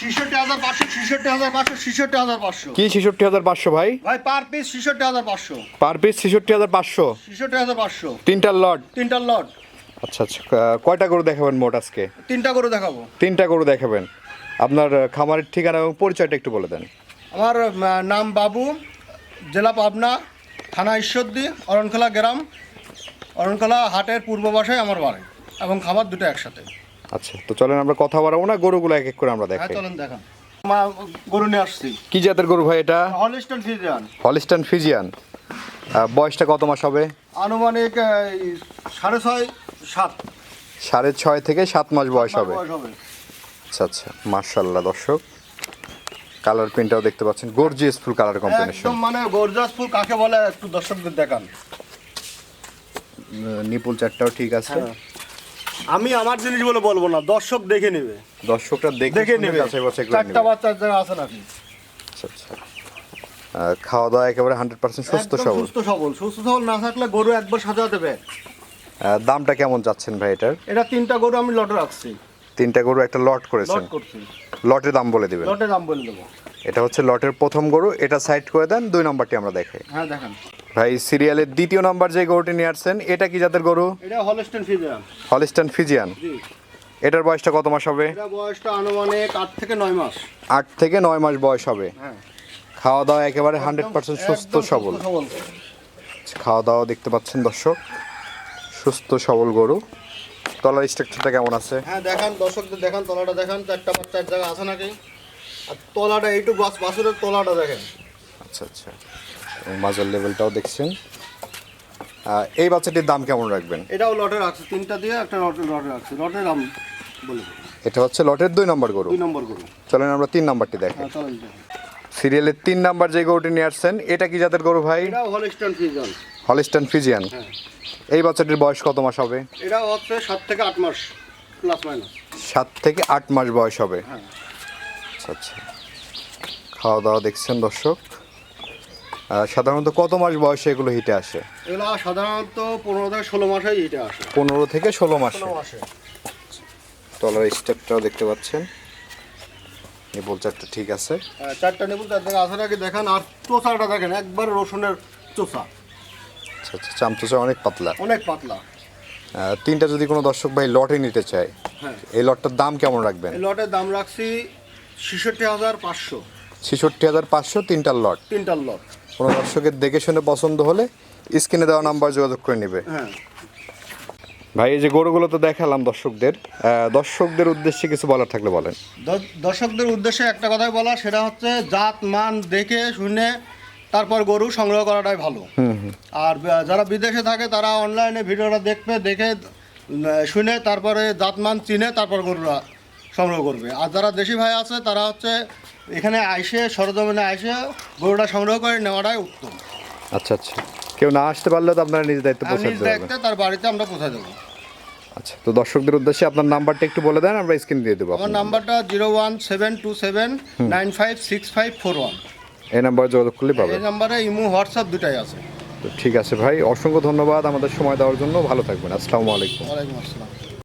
ছিষট্টি হাজার পাঁচশো ছিষট্টি হাজার পাঁচশো ছিষট্টি হাজার পাঁচশো। কি ছেষট্টি হাজার পাঁচশো ভাই? ভাই পার পিস ছিষট্টি হাজার পাঁচশো। পার পিস ছেষট্টি হাজার পাঁচশো। ছিষট্টি হাজার পাঁচশো। তিনটার লট? তিনটার লট। আচ্ছা আচ্ছা কয়টা গরু দেখাবেন মোট আজকে? তিনটা করে দেখাবো। তিনটা গরু দেখাবেন। আপনার খামারের ঠিকানা এবং পরিচয়টা একটু বলে দেন। আমার নাম বাবু জেলা পাবনা থানা ঈশ্বরদী অরণখোলা গ্রাম। অরণখোলা হাটের পূর্ব পাশে আমার বাড়ি এবং খাবার দুটো একসাথে। আচ্ছা তো চলেন আমরা কথা বাড়াবো না গরুগুলো এক এক করে আমরা হ্যাঁ দেখাই চলেন দেখান। গরু নিয়ে আসছি। কি জাতের গরু ভাই এটা? হলিস্টন ফিজিয়ান হলিস্টান ফিজিয়ান বয়সটা কত মাস হবে? আনুমানিক সাড়ে ছয় সাত। সাড়ে ছয় থেকে সাত মাস বয়স হবে। আচ্ছা আচ্ছা মার্শাল্লাহ দর্শক। কালার প্রিন্টটাও দেখতে পাচ্ছেন গর্জিয়াস ফুল কালার কম্বিনেশন একদম মানে গর্জাস ফুল কাকে বলে একটু দর্শকদের দেখান। নিপুল চারটাও ঠিক আছে। হ্যাঁ। আমি আমার জিনিস বলে বলব না দর্শক দেখে নেবে। দর্শকরা দেখে দেখে নেবে। চারটা বাচ্চা জায়গা আছে নাকি আচ্ছা আচ্ছা। খাওয়া দাওয়া একেবারে হান্ড্রেড পার্সেন্ট সুস্থ সবল। সুস্থ সবল। সুস্থ সবল না থাকলে গরু একবার সাজা দেবে দামটা কেমন যাচ্ছেন ভাই এটার? এটা তিনটা গরু আমি লটে রাখছি। তিনটা গরু একটা লট করেছেন। লট করছি। লটের দাম বলে দিবেন। লটের দাম বলে দেবো। এটা হচ্ছে লটের প্রথম গরু এটা সাইড করে দেন দুই নম্বরটি আমরা দেখাই। হ্যাঁ দেখেন। ভাই সিরিয়ালের দ্বিতীয় নাম্বার যে গরুটি নিয়ে আসছেন এটা কি জাতের গরু? এটা হলস্টেন ফিজিয়ান। Holstein Friesian. জি। এটার বয়সটা কত মাস হবে? এটা বয়সটা আনুমানিক আট থেকে নয় মাস। আট থেকে নয় মাস বয়স হবে। হ্যাঁ। খাওয়া দাওয়া একেবারে হান্ড্রেড পার্সেন্ট সুস্থ সবল। সবল। খাওয়া দাওয়া দেখতে পাচ্ছেন দর্শক। সুস্থ সবল গরু। তলার স্ট্রাকচারটা কেমন আছে? হ্যাঁ দেখান দর্শকদের দেখান তলাটা দেখান। চারটা বাচ্চার জায়গা আছে নাকি? আর তলাটা এইটু বাস বাসুরের তলাটা দেখেন। আচ্ছা আচ্ছা। মাজার লেভেলটাও দেখছেন। এই বাচ্চাটির দাম কেমন রাখবেন? এটাও লটে রাখছে তিনটা দিয়ে একটা লটে লটে রাখছে লটের দাম বলে এটা হচ্ছে লটের দুই নম্বর গরু। দুই নম্বর গরু। চলেন আমরা তিন নম্বরটি দেখি। হ্যাঁ সিরিয়ালের তিন নাম্বার যে গরুটি নিয়ে আসছেন এটা কি জাতের গরু ভাই? হলিস্টন ফিজন হলিস্টান ফিজিয়ান এই বাচ্চাটির বয়স কত মাস হবে? এটা হচ্ছে সাত থেকে আট মাস প্লাস মাইনাস সাত থেকে আট মাস বয়স হবে। হ্যাঁ। আচ্ছা আচ্ছা। খাওয়া দাওয়া দেখছেন দর্শক। সাধারণত কত মাস বয়সে এগুলো হিটে আসে? এগুলো সাধারণত পনেরো থেকে ষোলো মাসেই এটা আসে। পনেরো থেকে ষোলো মাসে। মাসে। তলার স্টেপটাও দেখতে পাচ্ছেন। নিপল চারটা ঠিক আছে। হ্যাঁ, চারটা নেবু চার। জায়গা আছে নাকি দেখেন আর চোষাটা দেখেন একবার রসুনের চোষা। আচ্ছা আচ্ছা চামচা অনেক পাতলা। অনেক পাতলা। তিনটা যদি কোনো দর্শক ভাই লটে নিতে চায় হ্যাঁ। এই লটটার দাম কেমন রাখবেন? এই লটের দাম রাখছি ছেষট্টি হাজার পাঁচশো। ছেষট্টি হাজার পাঁচশো তিনটার লট। তিনটার লট। কোনো দর্শকের দেখে শুনে পছন্দ হলে স্ক্রিনে দেওয়া নাম্বার যোগাযোগ করে নেবে। হ্যাঁ। ভাই এই যে গরুগুলো তো দেখালাম দর্শকদের দর্শকদের উদ্দেশ্যে কিছু বলার থাকলে বলেন। দর্শকদের উদ্দেশ্যে একটা কথাই বলা সেটা হচ্ছে জাত মান দেখে শুনে তারপর গরু সংগ্রহ করাটাই ভালো। আর যারা বিদেশে থাকে তারা অনলাইনে ভিডিওটা দেখবে দেখে শুনে তারপরে জাত মান চিনে তারপর গরুরা সংগ্রহ করবে। আর যারা দেশি ভাই আছে তারা হচ্ছে এখানে আইসে সরজমিনে আইসে গরুটা সংগ্রহ করে নেওয়াটাই উত্তম। আচ্ছা আচ্ছা। কেউ না আসতে পারলে তো আপনারা নিজ দায়িত্ব পৌঁছে নিজ দিতে তার বাড়িতে আমরা পৌঁছে দেবো। আচ্ছা তো দর্শকদের উদ্দেশ্যে আপনার নাম্বারটা একটু বলে দেন আমরা স্ক্রিন দিয়ে দেবো আমার নাম্বারটা zero one seven two seven nine five six five four one. এই নাম্বারে যোগাযোগ করলে পাবে এই নাম্বারে ইমো হোয়াটসঅ্যাপ দুটাই আছে। তো ঠিক আছে ভাই অসংখ্য ধন্যবাদ আমাদের সময় দেওয়ার জন্য। ভালো থাকবেন। আসসালামু আলাইকুম। ওয়ালাইকুম আসসালাম।